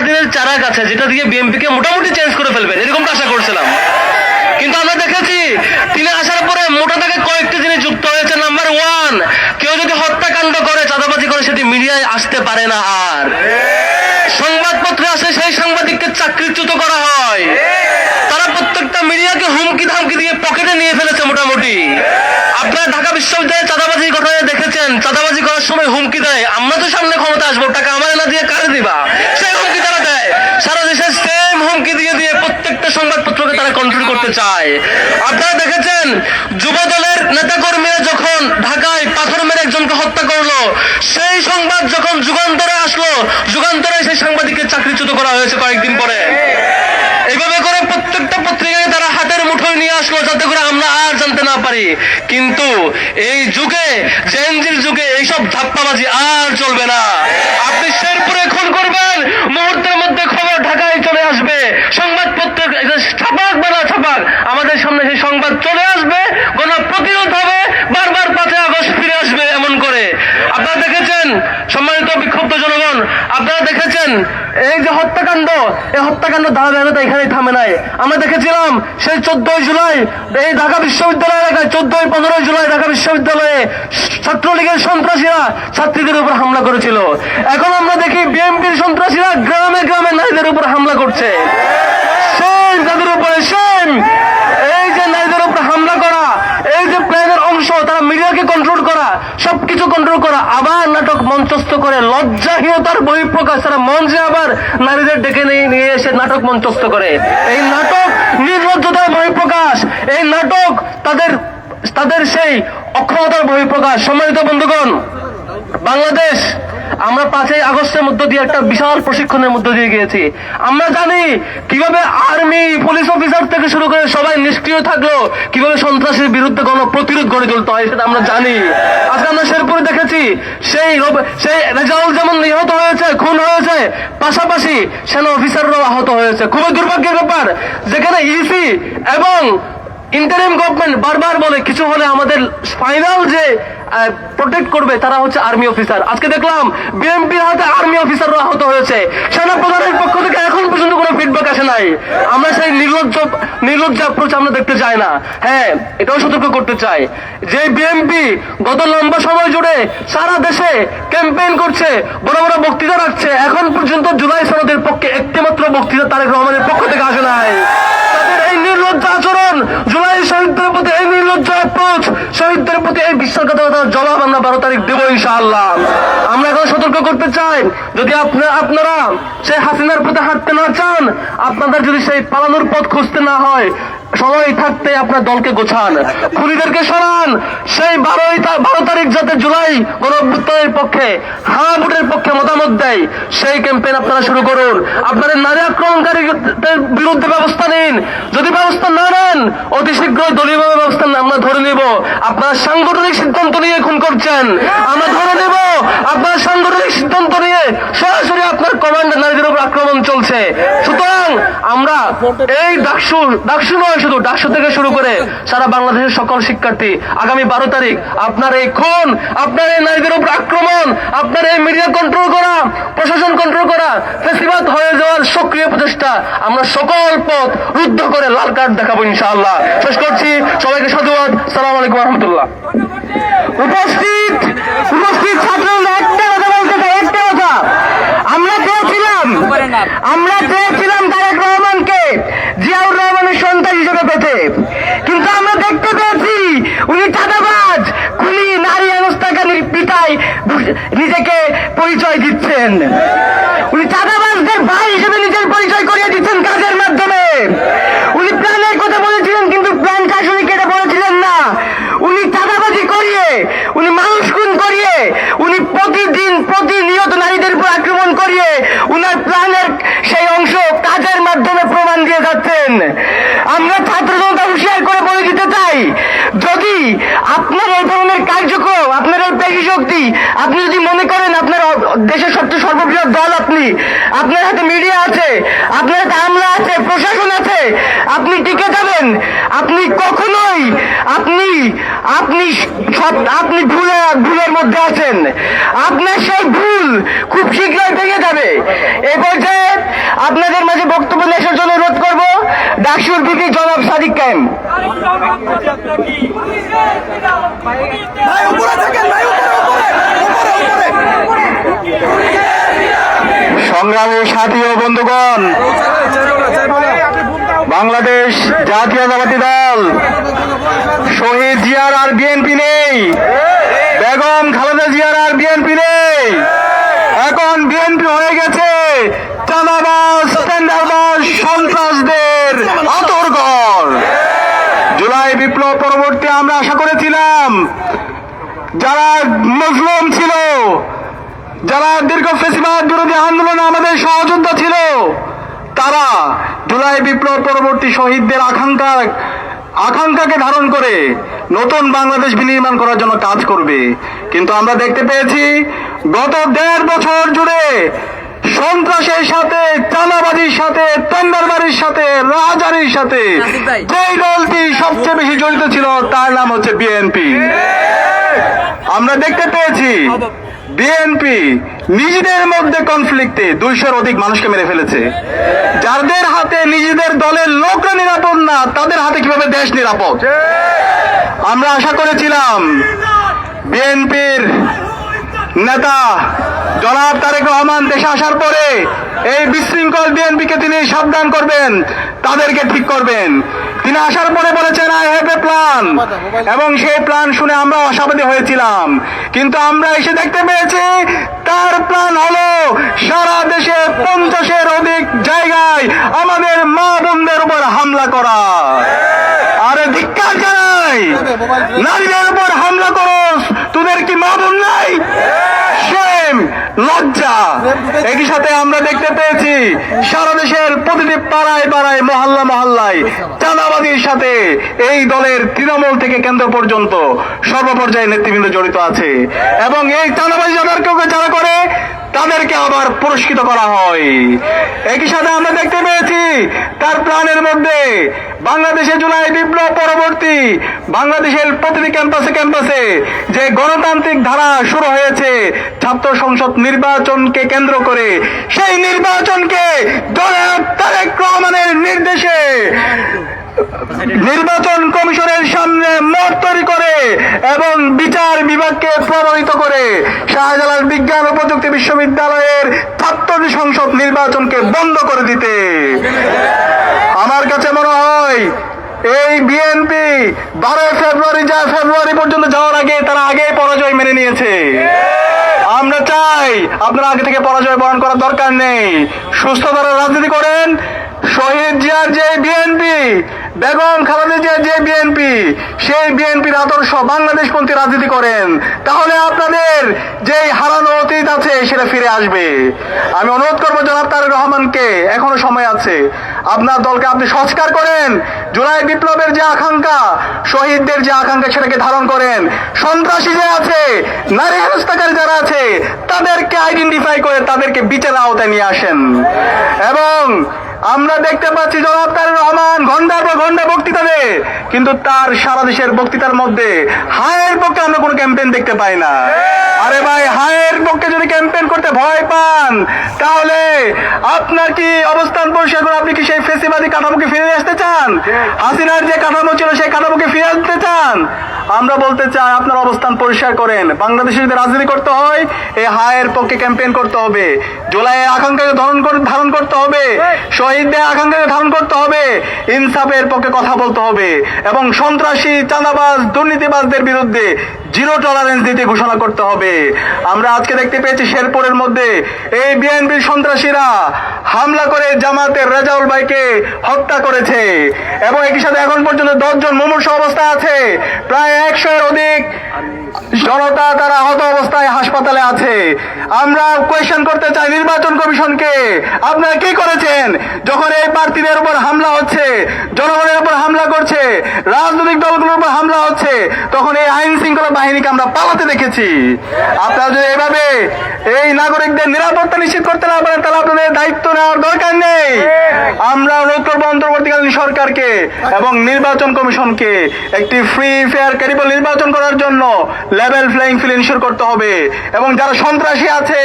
দিনের চারা কাছে যেটা দিয়ে বিএনপি কে মোটামুটি চেঞ্জ করে ফেলবেন, এরকমটা আশা করছিলাম। কিন্তু আমরা দেখেছি, তিনি আসার পরে মোটা থেকে কয়েকটি জিনিস যুক্ত হয়েছে। নাম্বার ওয়ান কেউ যদি হত্যাকাণ্ড করে, চাঁদাবাজি করে, সেটি মিডিয়ায় আসতে পারে না আর। সংবাদপত্রে আসে সেই সাংবাদিককে চাকরিচ্যুত করা হয়। তারা প্রত্যেকটা মিডিয়াকে হুমকি ধামকি দিয়ে পকেটে নিয়ে ফেলেছে মোটামুটি। আপনারা ঢাকা বিশ্ববিদ্যালয়ে চাঁদাবাজির ঘটনা দেখেছেন। চাঁদাবাজি করার সময় হুমকি দেয়। আমরা তো সামনে ক্ষমতা আসব, টাকা আমার না দিয়ে কারে দিবা সেই হুমকি তারা দেয় সারা দেশে সেম হুমকি দিয়ে দিয়ে প্রত্যেকটা সংবাদপত্রকে তারা কন্ট্রোল করতে চায়। আপনারা দেখেছেন, যুব দলের নেতাকর্মীরা যখন ঢাকায় পাথর মেরে একজনকে হত্যা করল, সেই সংবাদ যখন যুগান্তরে আসলো, যুগান্তরে সেই সাংবাদিকের চাকরিচ্যুত করা হয়েছে কয়েকদিন পরে এইভাবে করে প্রত্যেকটা পত্রিকায় তারা হাতের মুঠোয় নিয়ে আসলো যাতে করে আমরা আর জানতে না পারি। কিন্তু এই যুগে জেনজির যুগে এইসব ধাপ্পাবাজি আর চলবে না। আপনি শেরপুরে খুন করবেন, মুহূর্তের মধ্যে খবর ঢাকায় চলে আসবে। সংবাদপত্র ছাপাক বা না ছাপাক, আমাদের সামনে সেই সংবাদ চলে আসবে, গণ প্রতিরোধ হবে বারবার পাঁচই আগস্ট ফিরে আসবে এমন করে আপনারা দেখেছেন সম্মানিত বিক্ষুব্ধ জনগণ আপনারা দেখেছেন এই যে হত্যাকাণ্ড এই হত্যাকাণ্ড ধারাবাহিকতা এখানেই থামে নাই। আমরা দেখেছিলাম সেই চোদ্দই জুলাই এই ঢাকা বিশ্ববিদ্যালয় এলাকায়, চোদ্দই পনেরোই জুলাই ঢাকা বিশ্ববিদ্যালয়ে ছাত্রলীগের সন্ত্রাসীরা ছাত্রীদের উপর হামলা করেছিল। এখন আমরা দেখি বিএনপির সন্ত্রাসীরা গ্রামে গ্রামে নারীদের উপর হামলা করছে সেম তাদের উপরে সেম এই যে নারীদের উপর হামলা করা এই যে প্ল্যানের অংশ তারা মিডিয়াকে কন্ট্রোল করা সবকিছু কন্ট্রোল করা আবার নাটক মঞ্চস্থ করে লজ্জাহীনতার বহিঃপ্রকাশ তারা মঞ্চে আবার নারীদের ডেকে নিয়ে এসে নাটক মঞ্চস্থ করে। এই নাটক নির্লজ্জতার বহিঃপ্রকাশ, এই নাটক তাদের তাদের সেই অক্ষমতার বহিঃপ্রকাশ। সম্মানিত বন্ধুগণ, বাংলাদেশ আমরা পাঁচই আগস্টের মধ্য দিয়ে একটা বিশাল প্রশিক্ষণের মধ্য দিয়ে গিয়েছি। আমরা জানি কীভাবে আর্মি, পুলিশ অফিসার থেকে শুরু করে সবাই নিষ্ক্রিয় থাকল কীভাবে সন্ত্রাসের বিরুদ্ধে গণ প্রতিরোধ গড়ে তুলতে হয় সেটা আমরা জানি। আজকে আমরা শেরপুরে দেখেছি, সেই সেই রেজাউল যেমন নিহত হয়েছে, খুন হয়েছে, পাশাপাশি সেনা অফিসাররাও আহত হয়েছে। খুবই দুর্ভাগ্যের ব্যাপার, যেখানে ইসি এবং ইন্টারিম গভর্নমেন্ট বারবার বলে, কিছু হলে আমাদের ফাইনাল যে প্রোটেক্ট করবে তারা হচ্ছে আর্মি অফিসার আজকে দেখলাম বিএনপির হাতে আর্মি অফিসাররা আহত হয়েছে। সেনা প্রধানের পক্ষ থেকে এখন পর্যন্ত কোনো ফিডব্যাক আসে নাই। আমরা সেই নির্লজ্জ নির্লজ্জ অ্যাপ্রোচ আমরা দেখতে চাই না। হ্যাঁ এটাও সতর্ক করতে চাই। যে বিএনপি গত লম্বা সময় জুড়ে সারা দেশে ক্যাম্পেইন করছে, বড় বড় বক্তৃতা রাখছে, এখন পর্যন্ত জুলাই সনদের পক্ষে একটিমাত্র বক্তৃতা তারেক রহমানের পক্ষ থেকে আসে নাই। আচরণ। জুলাই শহীদদের প্রতি এই অ্যাপ্রোচ শহীদদের প্রতি এই জবাব আমরা বারো তারিখ দেবো ইনশাআল্লাহ। আমরা এখন সতর্ক করতে চাই, যদি আপনারা আপনারা সেই হাসিনার প্রতি হাঁটতে না চান, আপনাদের যদি সেই পালানোর পথ খুঁজতে না হয় সময় থাকতে আপনার দলকে গোছান। খুনিদেরকে সরান। সেই বারোই বারো তারিখ যাতে জুলাই গণঅভ্যুত্থানের পক্ষে হ্যাঁ ভোটের পক্ষে মতামত দেয়, সেই ক্যাম্পেইন আপনারা শুরু করুন। আপনাদের নারী আক্রমণকারীদের বিরুদ্ধে ব্যবস্থা নিন। যদি ব্যবস্থা না নেন, অতি শীঘ্রই দলীয়ভাবে ব্যবস্থা আমরা ধরে নিব। আপনারা সাংগঠনিক সিদ্ধান্ত নিয়ে খুন করছেন। আমরা ধরে নেব। আপনারা সাংগঠনিক সিদ্ধান্ত নিয়ে সরাসরি আপনার কমান্ডার আক্রমণ চলছে। সুতরাং আমরা এই ডাকসু ডাকসু নয় শুধু, ডাকসু থেকে শুরু করে সারা বাংলাদেশের সকল শিক্ষার্থী, আগামী বারো তারিখ আপনার এই খুন, আপনার এই নারীদের উপর আক্রমণ, আপনার এই মিডিয়া কন্ট্রোল করা, প্রশাসন কন্ট্রোল করা, ফেসিবাদ হয়ে যাওয়ার সক্রিয় প্রচেষ্টা আমরা সকল পথ রুদ্ধ করে লাল কার্ড দেখাবো ইনশাআল্লাহ। শেষ করছি। সবাইকে সাধুবাদ। সালাম আলাইকুম রহমতুল্লাহ। উপস্থিত ছাত্ররা একটা কথা বলতে চাই একটা কথা আমরা চেয়েছিলাম আমরা চেয়েছিলাম তারেক রহমানকে জিয়াউর রহমানের সন্তান হিসেবে পেতে। কিন্তু আমরা দেখতে পেয়েছি উনি চাঁদাবাজ, খুনি, নারী অবস্থাকারীর পিতায় নিজেকে পরিচয় দিচ্ছেন। উনি চাঁদাবাজদের ভাই হিসেবে নিজের পরিচয় করিয়ে দিচ্ছেন কাজের মাধ্যমে উনি প্ল্যানের কথা বলেছিলেন কিন্তু প্ল্যান আসলে কেটে বলেছিলেন না উনি চাঁদাবাজি করিয়ে উনি মানুষ খুন করিয়ে উনি প্রতিদিন প্রতিনিয়ত নারীদের উপর আক্রমণ করিয়ে উনার প্ল্যানের সেই অংশ কাজের মাধ্যমে প্রমাণ দিয়ে যাচ্ছেন। আমরা ছাত্র জনতা হুঁশিয়ার করে বলে দিতে চাই যদি আপনার এই ধরনের কার্যক্রম, আপনার এই পেশি শক্তি, আপনি যদি মনে করেন আপনার দেশের সবচেয়ে সর্ববৃহৎ দল আপনি, আপনার হাতে মিডিয়া আছে, আপনার হাতে আমলা আছে, প্রশাসন আছে, আপনি টিকে যাবেন। আপনি কখনোই আপনি আপনি আপনি ভুলে, ভুলের মধ্যে আছেন। আপনার সেই ভুল খুব শীঘ্রই ভেঙে যাবে। এ পর্যায়ে আপনাদের মাঝে বক্তব্য আসার জন্য অনুরোধ করব। ডাকসুর ভিপি জনাব সাদিক কায়েম। ভাই উপরে থাকেন ভাই উপরে উপরে উপরে উপরে। সংগ্রামী সাথী ও বন্ধুগণ বাংলাদেশ জাতীয়তাবাদী দল শহীদ জিয়ার আর বিএনপি নেই বেগম খালেদা জিয়ার আর বিএনপি নেই। এখন বিএনপি হয়ে গেছে চাঁদাবাজ টেন্ডারবাজ সন্ত্রাসদের জুলাই বিপ্লব পরবর্তী আমরা আশা করেছিলাম। যারা মুসলিম ছিল, যারা দীর্ঘ ফেসিবাদ বিরোধী আন্দোলনে আমাদের সহযোদ্ধা ছিল, তারা জুলাই বিপ্লব পরবর্তী শহীদদের আকাঙ্ক্ষা আকাঙ্ক্ষাকে ধারণ করে নতুন বাংলাদেশ বিনির্মাণ করার জন্য কাজ করবে। কিন্তু আমরা দেখতে পেয়েছি, গত দেড় বছর জুড়ে সন্ত্রাসের সাথে চালাবাজির সাথে সাথে রাজারির সাথে। যেই দলটি সবচেয়ে বেশি জড়িত ছিল তার নাম হচ্ছে বিএনপি। আমরা দেখতে পেয়েছি বিএনপি নিজেদের মধ্যে কনফ্লিক্টে দুইশোর অধিক মানুষকে মেরে ফেলেছে। যাদের হাতে নিজেদের দলের লোকরা নিরাপদ না তাদের হাতে কীভাবে দেশ নিরাপদ? আমরা আশা করেছিলাম বিএনপির নেতা জনাব তারেক রহমান দেশে আসার পরে এই বিশৃঙ্খল বিএনপিকে তিনি সাবধান করবেন, তাদেরকে ঠিক করবেন। তিনি আসার পরে বলেছেন আই হ্যাভ এ প্ল্যান এবং সেই প্ল্যান শুনে আমরা আশাবাদী হয়েছিলাম। কিন্তু আমরা এসে দেখতে পেয়েছি, তার প্ল্যান হলো সারা দেশে পঞ্চাশের অধিক জায়গায় আমাদের মা বোনদের উপর হামলা করা। আরে ধিক্কার জানাই, নারীদের উপর হামলা করস তোদের কি মা নাই? সেম লজ্জা। একই সাথে আমরা দেখতে পেয়েছি, সারা দেশের প্রতিটি পাড়ায় পাড়ায়, মহল্লা মহল্লায় চাঁদাবাজির সাথে এই দলের তৃণমূল থেকে কেন্দ্র পর্যন্ত সর্বপর্যায়ে নেতৃবৃন্দ জড়িত আছে। এবং এই চাঁদাবাজি যাদেরকে যারা করে তাদেরকে আবার পুরস্কৃত করা হয়। একই সাথে আমরা দেখতে পেয়েছি, তার প্রাণের মধ্যে বাংলাদেশে জুলাই বিপ্লব পরবর্তী বাংলাদেশের প্রতিটি ক্যাম্পাসে ক্যাম্পাসে যে গণতান্ত্রিক ধারা শুরু হয়েছে, ছাত্র সংসদ নির্বাচনকে কেন্দ্র করে, সেই নির্বাচনকে জনাব তারেক নির্বাচন কমিশনের সামনে মত তৈরি করে এবং বিচার বিভাগকে প্রভাবিত করে শাহজালাল বিজ্ঞান ও প্রযুক্তি বিশ্ববিদ্যালয়ের ছাত্র সংসদ নির্বাচনকে বন্ধ করে দিতে। আমার কাছে মনে হয় এই বিএনপি বারোই ফেব্রুয়ারি, যা ফেব্রুয়ারি পর্যন্ত যাওয়ার আগে তারা আগেই পরাজয় মেনে নিয়েছে। আমরা চাই আপনারা আগে থেকে পরাজয় বরণ করার দরকার নেই। সুস্থ সুস্থতার রাজনীতি করেন শহীদ জিয়ার যে বিএনপি বেগম খালেদা জিয়ার যে বিএনপি সেই বিএনপির আদর্শ বাংলাদেশপন্থী রাজনীতি করেন। তাহলে আপনাদের যে হারানো অতীত আছে, সেটা ফিরে আসবে। আমি অনুরোধ করব জনাব তারেক রহমানকে, এখনও সময় আছে। আপনার দলকে আপনি সংস্কার করেন। জুলাই বিপ্লবের যে আকাঙ্ক্ষা, শহীদদের যে আকাঙ্ক্ষা, সেটাকে ধারণ করেন। সন্ত্রাসী যে আছে, নারী হেনস্থাকারী যারা আছে, তাদেরকে আইডেন্টিফাই করে তাদেরকে বিচারের আওতায় নিয়ে আসেন। এবং আমরা দেখতে পাচ্ছি জনাব রহমান ঘণ্টার পর ঘণ্টা বক্তৃতা দে। কিন্তু তার সারা দেশের বক্তৃতার মধ্যে হায়ের পক্ষে আমরা কোনো ক্যাম্পেইন দেখতে পাই না। আরে ভাই হায়ের পক্ষে যদি ক্যাম্পেইন করতে ভয় পান, তাহলে আপনার কি অবস্থান পরিষ্কার করে আপনি কি সেই ফেসিবাদী কাঠামোকে ফিরে আসতে চান? হাসিনার যে কাঠামো ছিল সেই কাঠামোকে ফিরে আসতে চান? আমরা বলতে চাই আপনার অবস্থান পরিষ্কার করেন। বাংলাদেশে যদি রাজনীতি করতে হয়, এই হায়ের পক্ষে ক্যাম্পেইন করতে হবে। জুলাইয়ের আকাঙ্ক্ষাকে ধারণ ধারণ করতে হবে। শহীদদের আকাঙ্ক্ষাকে ধারণ করতে হবে। ইনসাফের পক্ষে কথা বলতে হবে। এবং সন্ত্রাসী, চাঁদাবাজ, দুর্নীতিবাজদের বিরুদ্ধে জিরো টলারেন্স দিতে ঘোষণা করতে হবে। আমরা আজকে দেখতে পেয়েছি শেরপুরের মধ্যে। এই বিএনপির সন্ত্রাসীরা হামলা করে জামাতের রেজাউল ভাইকে হত্যা করেছে। এবং একই সাথে এখন পর্যন্ত দশজন মুমূর্ষ অবস্থায় আছে। প্রায় একশো এর অধিক জনতা তারা আহত অবস্থায় হাসপাতালে আছে। আমরা কোয়েশ্চেন করতে চাই নির্বাচন কমিশনকে। আপনারা কি করেছেন? যখন এই প্রার্থীদের উপর হামলা হচ্ছে, জনগণের উপর হামলা করছে, রাজনৈতিক দলগুলোর উপর হামলা হচ্ছে, তখন এই আইন শৃঙ্খলা বাহিনীকে আমরা পালাতে দেখেছি। আপনারা যদি এভাবে এই নাগরিকদের নিরাপত্তা নিশ্চিত করতে না পারেন তাহলে আপনাদের দায়িত্ব নেওয়ার দরকার নেই। আমরা অনুরোধ অন্তর্বর্তীকালীন সরকারকে এবং নির্বাচন কমিশনকে একটি ফ্রি ফেয়ার ক্যারিবল নির্বাচন করার জন্য লেভেল ফ্লাইং ফিল্ড ইনশিওর করতে হবে। এবং যারা সন্ত্রাসী আছে,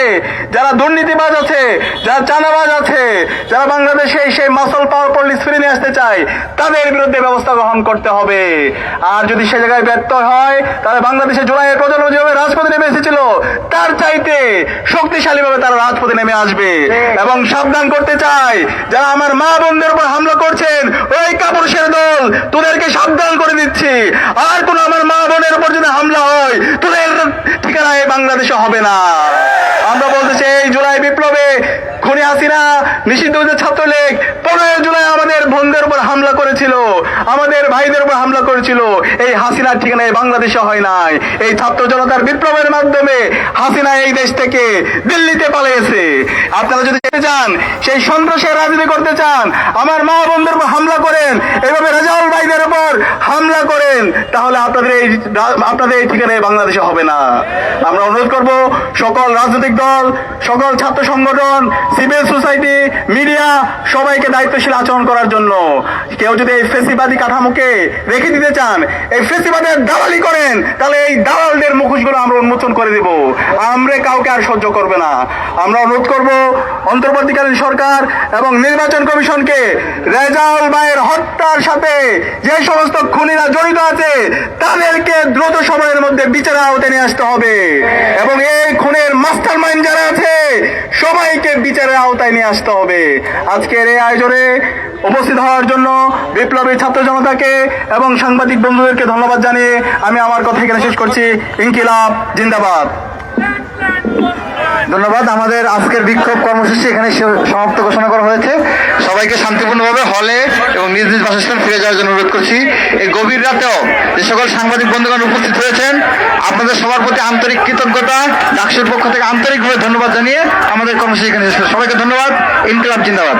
যারা দুর্নীতিবাজ আছে, যারা চাঁদাবাজ আছে, যারা বাংলাদেশে সেই মাসল পাওয়ার পলিস ফিরে নিয়ে আসতে চায়, তাদের বিরুদ্ধে ব্যবস্থা গ্রহণ করতে হবে। আর যদি সে জায়গায় ব্যর্থ হয়, তাহলে বাংলাদেশে জুলাইয়ের প্রজন্ম যেভাবে রাজপথে নেমে এসেছিল তার চাইতে শক্তিশালীভাবে তারা রাজপথে নেমে আসবে এবং সাবধান করতে চাই। যারা আমার মা বোনদের উপর হামলা করছেন ওই কাপুরুষের দল তোদেরকে সাবধান করে দিচ্ছি। আর কোন আমার মা বোনের উপর যদি হামলা হয় তোদের ঠিকানা এই বাংলাদেশে হবে না। আমরা বলতে চাই এই জুলাই বিপ্লবে খুনি হাসিনা নিষিদ্ধ ছাত্রলীগ পনেরো জুলাই আমাদের বোনদের উপর হামলা করেছিল। আমাদের ভাইদের উপর হামলা করেছিল। এই হাসিনার ঠিকানা এই বাংলাদেশে হয় নাই। এই ছাত্র জনতার বিপ্লবের মাধ্যমে হাসিনা এই দেশ থেকে দিল্লিতে পালিয়েছে। আপনারা যদি যেতে চান, সেই সন্ত্রাসের রাজনীতি করতে চান, আমার মা বোনদের উপর হামলা করেন, এভাবে রেজাউল ভাইদের উপর হামলা করেন, তাহলে আপনাদের এই আপনাদের এই ঠিকানা এই বাংলাদেশে হবে না। আমরা অনুরোধ করব, সকল রাজনৈতিক দল, সকল ছাত্র সংগঠন, সিভিল সোসাইটি, মিডিয়া, সবাইকে দায়িত্বশীল আচরণ করার জন্য। কেউ যদি এই ফেসিবাদী কাঠামোকে রেখে দিতে চান, এই ফেসিবাদের দালালি করেন, তাহলে এই দালালদের মুখোশগুলো আমরা উন্মোচন করে দেব। আমরা কাউকে আর সহ্য করবে না। আমরা অনুরোধ করব, অন্তর্বর্তীকালীন সরকার এবং নির্বাচন কমিশনকে রেজাউল ভাইয়ের হত্যার সাথে যে সমস্ত খুনিরা জড়িত আছে, তাদেরকে দ্রুত সময়ের মধ্যে বিচারের আওতায় নিয়ে আসতে হবে। এবং এই খুনের মাস্টার মাইন্ড যারা আছে, সবাইকে বিচারের আওতায় নিয়ে আসতে হবে। আজকের এই আয়োজনে উপস্থিত হওয়ার জন্য বিপ্লবী ছাত্র জনতাকে এবং সাংবাদিক বন্ধুদেরকে ধন্যবাদ জানিয়ে আমি আমার কথা এখানে শেষ করছি। ইনকিলাব, জিন্দাবাদ। ধন্যবাদ। আমাদের আজকের বিক্ষোভ কর্মসূচি এখানে সমাপ্ত ঘোষণা করা হয়েছে। সবাইকে শান্তিপূর্ণভাবে হলে এবং নিজ নিজ বাসস্থান ফিরে যাওয়ার জন্য অনুরোধ করছি। এই গভীর রাতেও যে সকল সাংবাদিক বন্ধুগণ উপস্থিত হয়েছেন, আপনাদের সবার প্রতি আন্তরিক কৃতজ্ঞতা, ডাকসুর পক্ষ থেকে আন্তরিকভাবে ধন্যবাদ জানিয়ে আমাদের কর্মসূচি এখানে সবাইকে ধন্যবাদ। ইনকলাব জিন্দাবাদ।